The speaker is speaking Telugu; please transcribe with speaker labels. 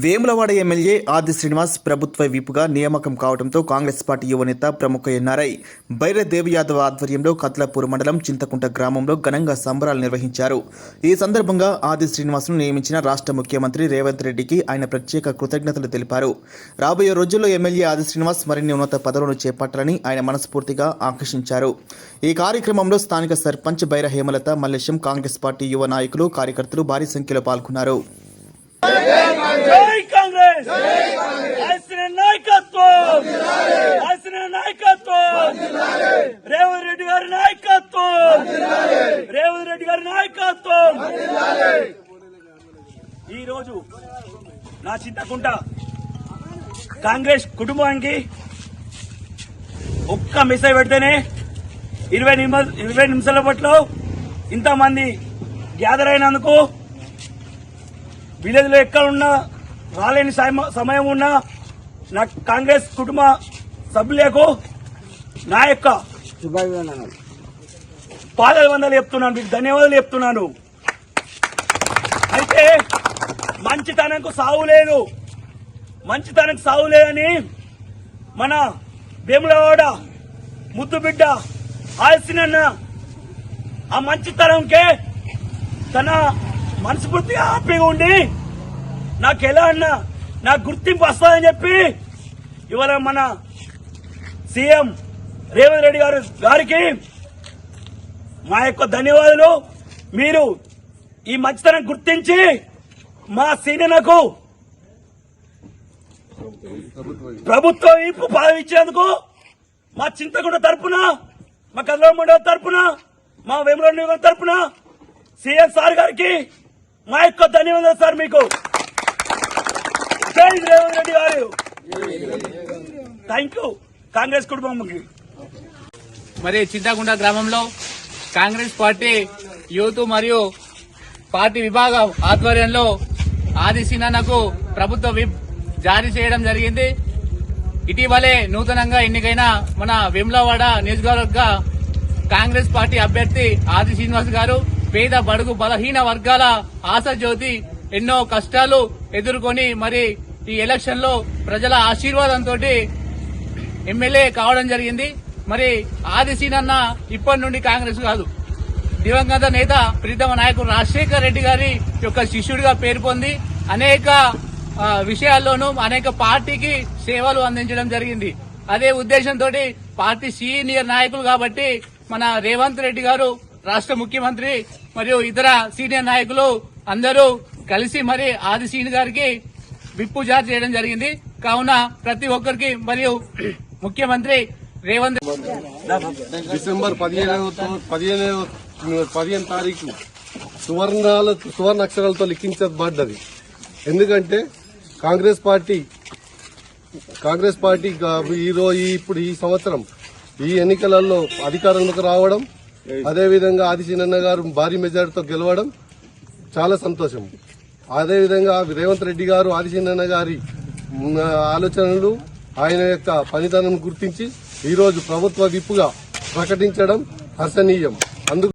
Speaker 1: వేములవాడ ఎమ్మెల్యే ఆది శ్రీనివాస్ ప్రభుత్వ విపుగా నియామకం కావడంతో కాంగ్రెస్ పార్టీ యువనేత ప్రముఖ ఎన్ఆర్ఐ బైరదేవి యాదవ్ ఆధ్వర్యంలో కత్లపూర్ మండలం చింతకుంట గ్రామంలో ఘనంగా సంబరాలు నిర్వహించారు. ఈ సందర్భంగా ఆది శ్రీనివాస్ను నియమించిన రాష్ట్ర ముఖ్యమంత్రి రేవంత్ రెడ్డికి ఆయన ప్రత్యేక కృతజ్ఞతలు తెలిపారు. రాబోయే రోజుల్లో ఎమ్మెల్యే ఆది శ్రీనివాస్ మరిన్ని ఉన్నత పదవులను చేపట్టాలని ఆయన మనస్ఫూర్తిగా ఆకర్షించారు ఈ కార్యక్రమంలో స్థానిక సర్పంచ్ బైర హేమలత మల్లేశం కాంగ్రెస్ పార్టీ యువ నాయకులు కార్యకర్తలు భారీ సంఖ్యలో పాల్గొన్నారు.
Speaker 2: జై కాంగ్రెస్. రాసిన నాయకత్వం. రాసిన నాయకత్వం. రేవంత్ రెడ్డి గారి నాయకత్వం. రేవంత్ రెడ్డి గారి నాయకత్వం. ఈ రోజు నా చింతకుంట కాంగ్రెస్ కుటుంబానికి ఒక్క మెసేజ్ పెడితేనే ఇరవై నిమిషాల పట్ల ఇంతమంది గ్యాదర్ అయినందుకు విలేజ్లో ఎక్కడ ఉన్నా రాలేని సమ- సమయం ఉన్నా నా కాంగ్రెస్ కుటుంబ సభ్యులకు నా యొక్క పాదాభివందనలు చెప్తున్నాను మీకు ధన్యవాదాలు చెప్తున్నాను. అయితే మంచితనంకు సాగు లేదు. మంచితనంకు సాగు లేదని మన భీములవాడ ముద్దు బిడ్డ ఆల్సినన్న ఆ మంచితనంకే తన మనస్ఫూర్తిగా హ్యాపీగా ఉండి నాకు ఎలా అన్నా? నాకు గుర్తింపు వస్తుందని చెప్పి ఇవాళ మన సీఎం రేవంత్ రెడ్డి గారు గారికి మా యొక్క ధన్యవాదాలు. మీరు ఈ మంచితనం గుర్తించి మా సీనియర్లకు ప్రభుత్వం ఇప్పు పదవి ఇచ్చినందుకు మా చింతకుండ తరపున మా కదల మండల తరపున మా వేముల తరపున సీఎం సార్ గారికి మా యొక్క ధన్యవాదాలు సార్ మీకు. జై రేవంత్ రెడ్డి గారు. థ్యాంక్ యూ కాంగ్రెస్ కుటుంబంకి
Speaker 3: మరి చింతగుండ గ్రామంలో కాంగ్రెస్ పార్టీ యూత్ మరియు పార్టీ విభాగం ఆధ్వర్యంలో ఆది సినానకు ప్రభుత్వ విప్ జారీ చేయడం జరిగింది. ఇటీవలే నూతనంగా ఎన్నికైన మన వెమ్లవాడ నియోజకవర్గ కాంగ్రెస్ పార్టీ అభ్యర్థి ఆది శ్రీనివాస్ గారు పేద బడుగు బలహీన వర్గాల ఆశాజ్యోతి ఎన్నో కష్టాలు ఎదుర్కొని మరి ఈ ఎలక్షన్లో ప్రజల ఆశీర్వాదంతో ఎమ్మెల్యే కావడం జరిగింది. మరి ఆదిశీనన్న ఇప్పటి నుండి కాంగ్రెస్ కాదు. దివంగత నేత ప్రీతమ నాయకుడు రాజశేఖర్ రెడ్డి గారి యొక్క శిష్యుడిగా పేరు పొంది అనేక విషయాల్లోనూ అనేక పార్టీకి సేవలు అందించడం జరిగింది. అదే ఉద్దేశంతో పార్టీ సీనియర్ నాయకులు కాబట్టి మన రేవంత్ రెడ్డి గారు రాష్ట్ర ముఖ్యమంత్రి మరియు ఇతర సీనియర్ నాయకులు అందరూ కలిసి మరి ఆదిశీని గారికి విప్పు జారీ చేయడం జరిగింది. కావున ప్రతి ఒక్కరికి మరియు ముఖ్యమంత్రి రేవంత్
Speaker 4: డిసెంబర్ పదిహేనవ పదిహేనవ పదిహేను తారీఖు సువర్ణాల సువర్ణ అక్షరాలతో లిఖించబడ్డది. ఎందుకంటే కాంగ్రెస్ పార్టీ కాంగ్రెస్ పార్టీ ఈరోజు ఇప్పుడు ఈ సంవత్సరం ఈ ఎన్నికలలో అధికారంలోకి రావడం అదేవిధంగా ఆదిశీనన్న గారు భారీ మెజార్టీతో గెలవడం చాలా సంతోషం. అదేవిధంగా రేవంత్ రెడ్డి గారు ఆదిచంద్రన్న గారి ఆలోచనలు ఆయన యొక్క పనితనం గుర్తించి ఈరోజు ప్రభుత్వ విప్పుగా ప్రకటించడం హర్షణీయం.